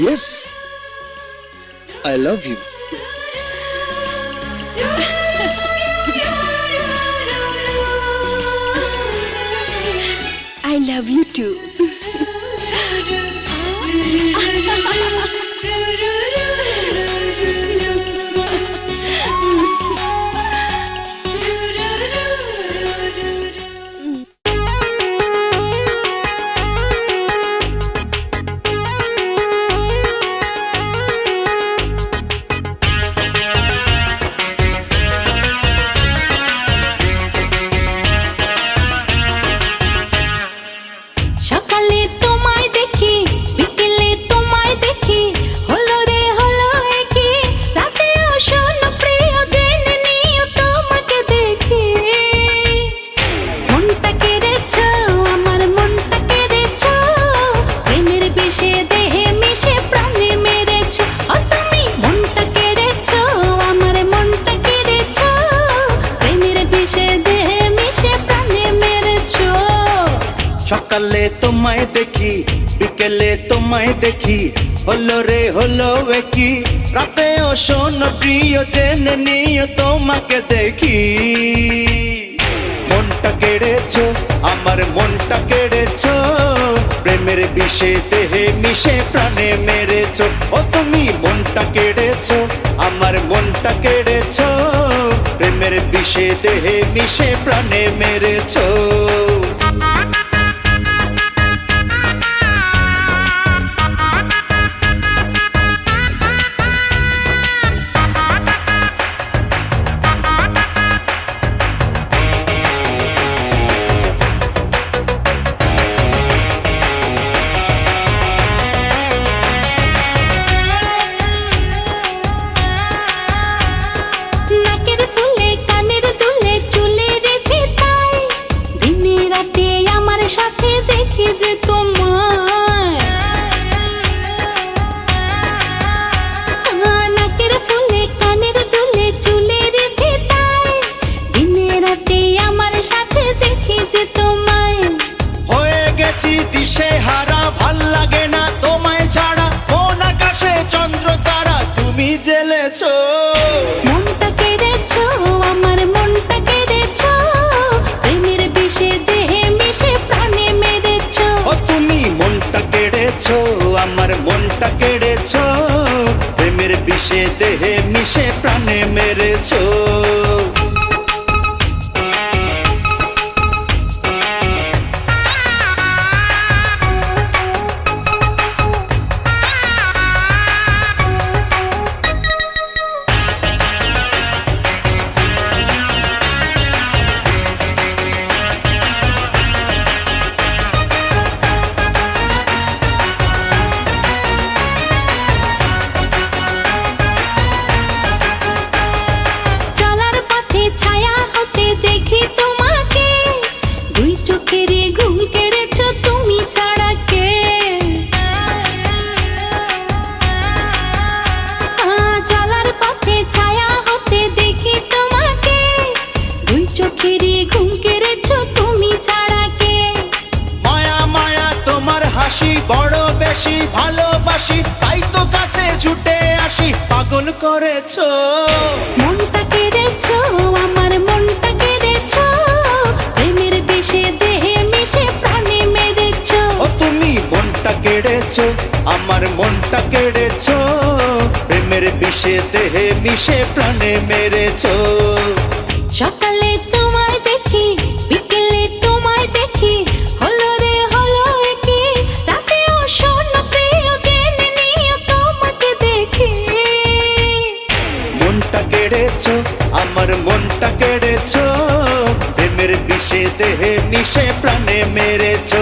Yes, I love you. I love you too. তোমায় দেখি বিকেলে তোমায় দেখি হলো রে হলো কি রাতেও শোনো প্রিয় জেনে নিও তোমাকে দেখি মনটা কেড়েছো আমার মনটা কেড়েছো প্রেমের বিষে দেহে মিশে প্রাণে মেরেছো ও তুমি মনটা কেড়েছ আমার মনটা কেড়েছো প্রেমের বিষে দেহে মিশে প্রাণে মেরেছো যে মনটা কেড়েছ? প্রেমের বিষে দেহে মিশে প্রাণে মেরেছো। হাসি বড় বেশি ভালোবাসি তাই তো কাছে ছুটে আসি পাগল করেছ। মনটা কেড়েছো আমার মনটা কেড়েছো প্রেমের বিষে দেহে মিশে প্রাণে মেরেছো। ও তুমি মনটা কেড়েছো আমার মনটা কেড়েছো প্রেমের বিষে দেহে মিশে প্রাণে মেরেছো। সকালে কেড়েছো আমার মনটা কেড়েছো। প্রেমের বিষে দেহে মিশে প্রাণে মেরেছো।